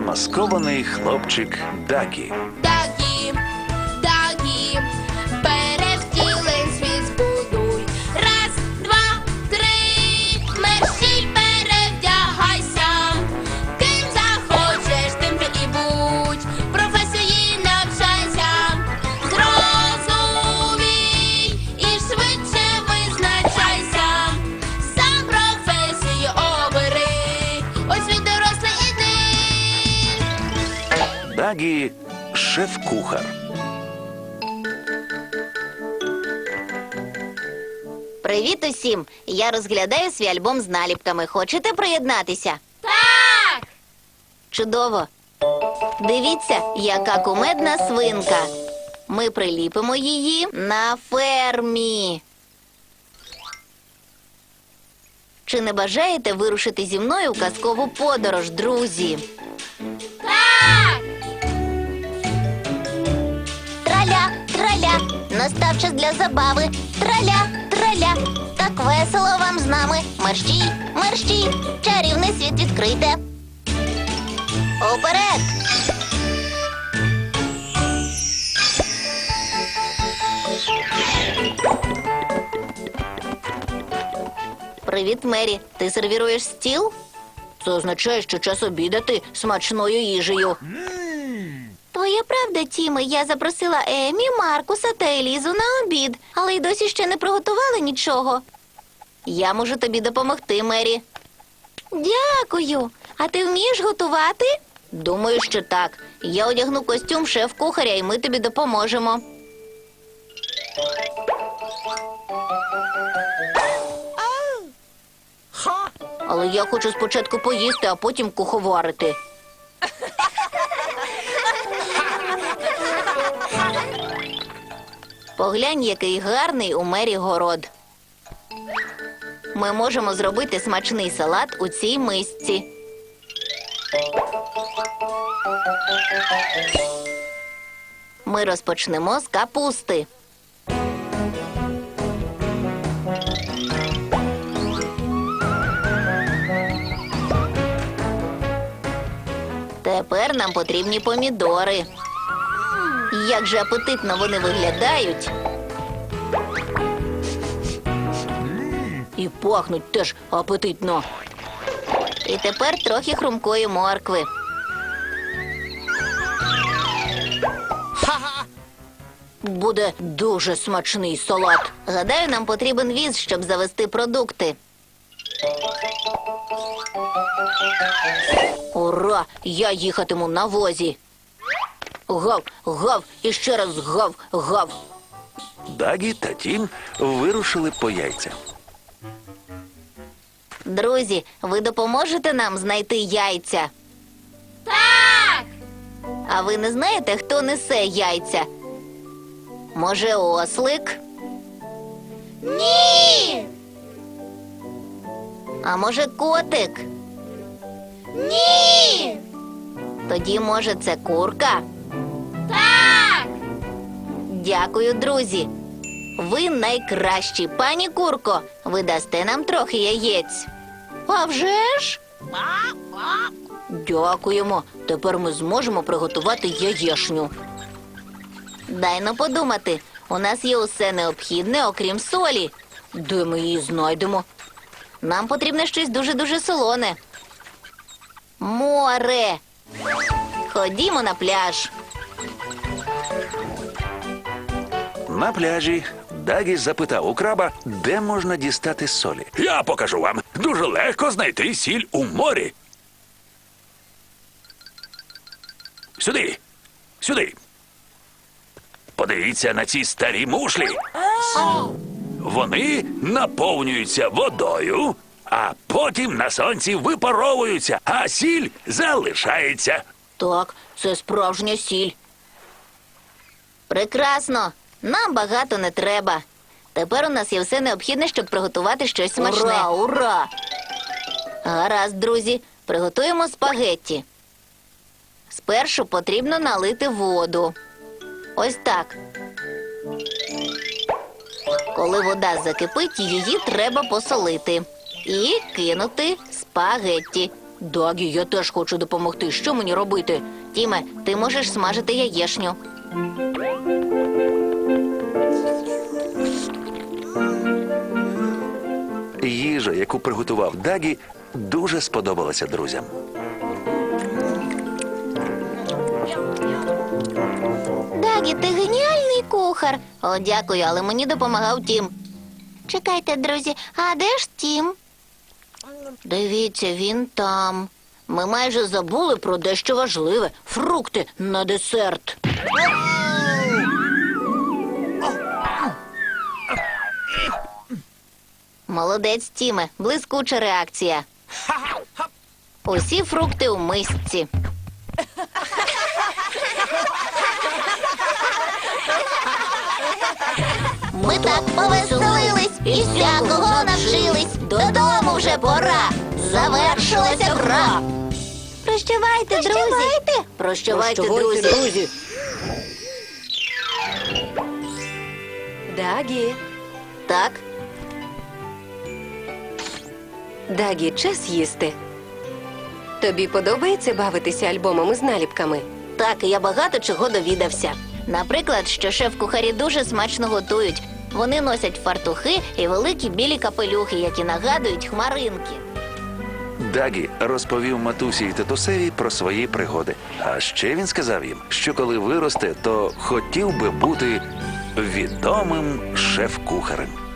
замаскований хлопчик Дакі. Дагі, Дагі шеф-кухар. Привіт усім! Я розглядаю свій альбом з наліпками. Хочете приєднатися? Так! Чудово! Дивіться, яка кумедна свинка. Ми приліпимо її на фермі. Чи не бажаєте вирушити зі мною в казкову подорож, друзі? Так! Траля, настав час для забави. Траля, траля, так весело вам з нами. Мерщій, мерщій, чарівний світ відкрите. Уперед! Привіт, Мері. Ти сервіруєш стіл? Це означає, що час обідати смачною їжею. Твоя правда, Тіме, я запросила Емі, Маркуса та Елізу на обід, але й досі ще не приготували нічого. Я можу тобі допомогти, Мері. Дякую. А ти вмієш готувати? Думаю, що так. Я одягну костюм шеф-кухаря, і ми тобі допоможемо. Але я хочу спочатку поїсти, а потім куховарити. Поглянь, який гарний у мері город. Ми можемо зробити смачний салат у цій мисці. Ми розпочнемо з капусти. Тепер нам потрібні помідори. Як же апетитно вони виглядають. І пахнуть теж апетитно. І тепер трохи хрумкої моркви. Буде дуже смачний салат. Гадаю, нам потрібен віз, щоб завести продукти. Ура! Я їхатиму на возі. Гав, гав, і ще раз гав, гав. Дагі та Тім вирушили по яйця. Друзі, ви допоможете нам знайти яйця? Так! А ви не знаєте, хто несе яйця? Може, ослик? Ні! А може, котик? Ні! Тоді, може, це курка? Дякую, друзі. Ви найкращі, пані курко. Ви дасте нам трохи яєць. А вже ж? Дякуємо. Тепер ми зможемо приготувати яєшню. Дай но подумати. У нас є усе необхідне, окрім солі. Де ми її знайдемо? Нам потрібне щось дуже-дуже солоне. Море. Ходімо на пляж. На пляжі Дагі запитав у краба, де можна дістати солі. Я покажу вам. Дуже легко знайти сіль у морі. Сюди. Сюди. Подивіться на ці старі мушлі. Вони наповнюються водою, а потім на сонці випаровуються, а сіль залишається. Так, це справжня сіль. Прекрасно. Нам багато не треба. Тепер у нас є все необхідне, щоб приготувати щось смачне. Ура, ура! Гаразд, друзі, приготуємо спагетті. Спершу потрібно налити воду. Ось так. Коли вода закипить, її треба посолити і кинути спагетті. Дагі, я теж хочу допомогти. Що мені робити? Тіме, ти можеш смажити яєшню. Їжа, яку приготував Дагі, дуже сподобалася друзям. Дагі, ти геніальний кухар. О, дякую, але мені допомагав Тім. Чекайте, друзі, а де ж Тім? Дивіться, він там. Ми майже забули про дещо важливе фрукти на десерт. Молодець, Тіме, блискуча реакція. Усі фрукти у мисці. Ми так повеселились і всякого навчились. Додому вже пора. Завершилася гра. Прощавайте, друзі. Прощавайте, друзі. Дагі, Так, Дагі, час їсти. Тобі подобається бавитися альбомами з наліпками? так, я багато чого довідався. Наприклад, що шеф-кухарі дуже смачно готують. Вони носять фартухи і великі білі капелюхи, які нагадують хмаринки. Дагі розповів матусі і татусеві про свої пригоди. А ще він сказав їм, що коли виросте, то хотів би бути відомим шеф-кухарем.